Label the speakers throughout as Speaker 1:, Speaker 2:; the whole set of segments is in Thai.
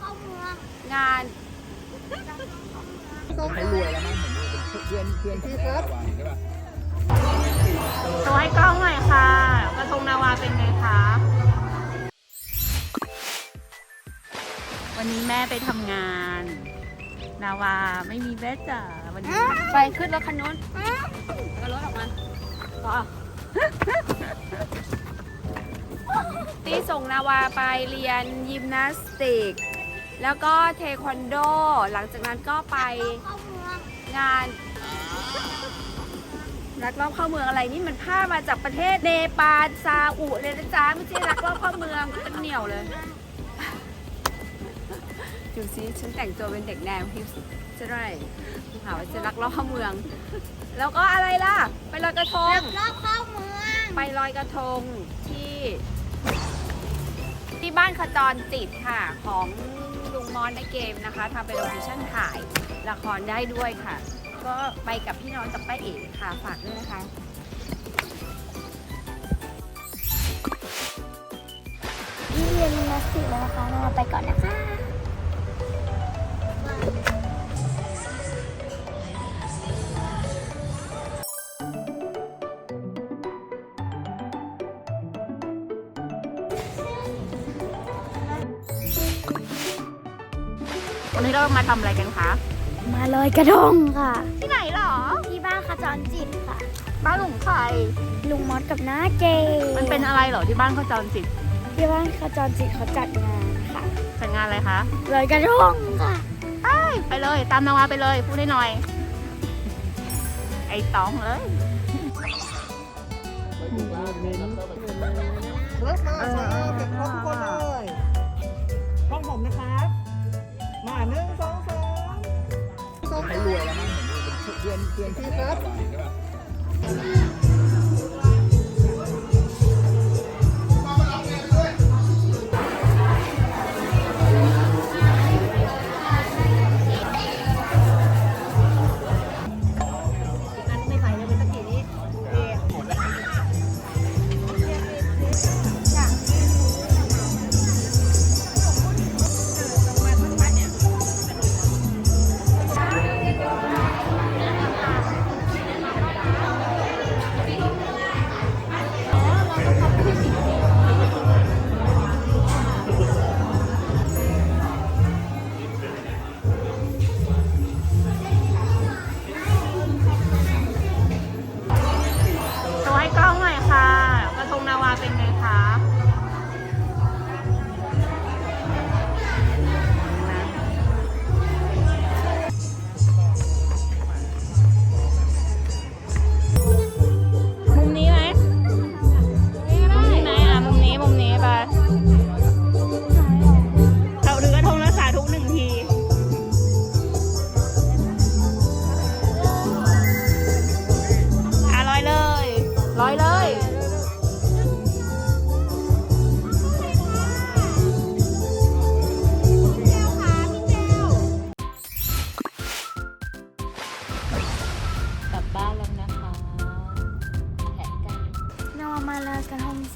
Speaker 1: เข้าเมือง
Speaker 2: งาน
Speaker 3: เขารวยแล้วมั้งผมดูเป็นเพื่อนเพื่อนที่ครับใช่ป่ะ
Speaker 2: โชว์ให้กล้องหน่อยค่ะ กระทงนาวาเป็นไงคะ วันนี้แม่ไปทำงาน นาวาไม่มีแม่จ๋าวันนี้ ไปขึ้นรถคันนู้นแล้วก็รถออกมาต่อ ส่งนาวาไปเรียนยิมนาสติก แล้วก็เทควันโด หลังจากนั้นก็ไป
Speaker 1: เข้าเมือง
Speaker 2: งานลักลอบเข้าเมืองอะไรนี่มันผ้ามาจากประเทศเนปาลซาอุเลยนะจ๊ะไม่ใช่ลักลอบเข้าเมืองเป็นเหนียวเลยดูซิฉันแต่งตัวเป็นเด็กแนวฮิปส์จะได้หาว่าจะลักลอบเข้าเมือง แล้วก็อะไรล่ะ ไปลอยกระทง
Speaker 1: รอบเข้าเมือง
Speaker 2: ไปลอยกระทงที่ ที่บ้านขจรจิตค่ะ ของลุงมอนในเกมนะคะทำเป็นโลเคชั่นถ่ายละครได้ด้วยค่ะ ก็ไปกับพี่น้องกับป้าเอ๋ค่ะ ฝากด้วยนะคะ
Speaker 1: นี่เรียนมาสิแล้วนะคะเราไปก่อนนะคะ
Speaker 2: วันนี้เรามาทำอะไรกันคะ
Speaker 1: มาลอยกระทงค่ะ
Speaker 2: ที่ไหนหรอ
Speaker 1: ที่บ้านขจรจิตค่ะ
Speaker 2: บ้านหลวงไข่
Speaker 1: ลุงมอสกับน้าเจ
Speaker 2: มันเป็นอะไรเหรอที่บ้านเขาจรจิต
Speaker 1: ที่บ้านขจรจิตเขาจัดงานค่ะ
Speaker 2: จัดงานอะไรคะ
Speaker 1: ลอยกระทงค่ะ
Speaker 2: ไปเลย ตามนาวาไปเลยพูดได้หน่อย ไอ้ตองเลย
Speaker 3: รถมาช้าเก็บ เตือนเพื่อนที่ครับ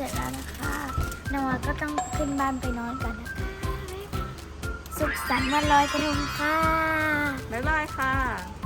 Speaker 1: เสร็จแล้วนะคะนาวาก็ต้องขึ้นบ้านไปนอนกันนะคะ สุขสันต์วันลอยกระทงค่ะ
Speaker 2: บ๊ายบายค่ะ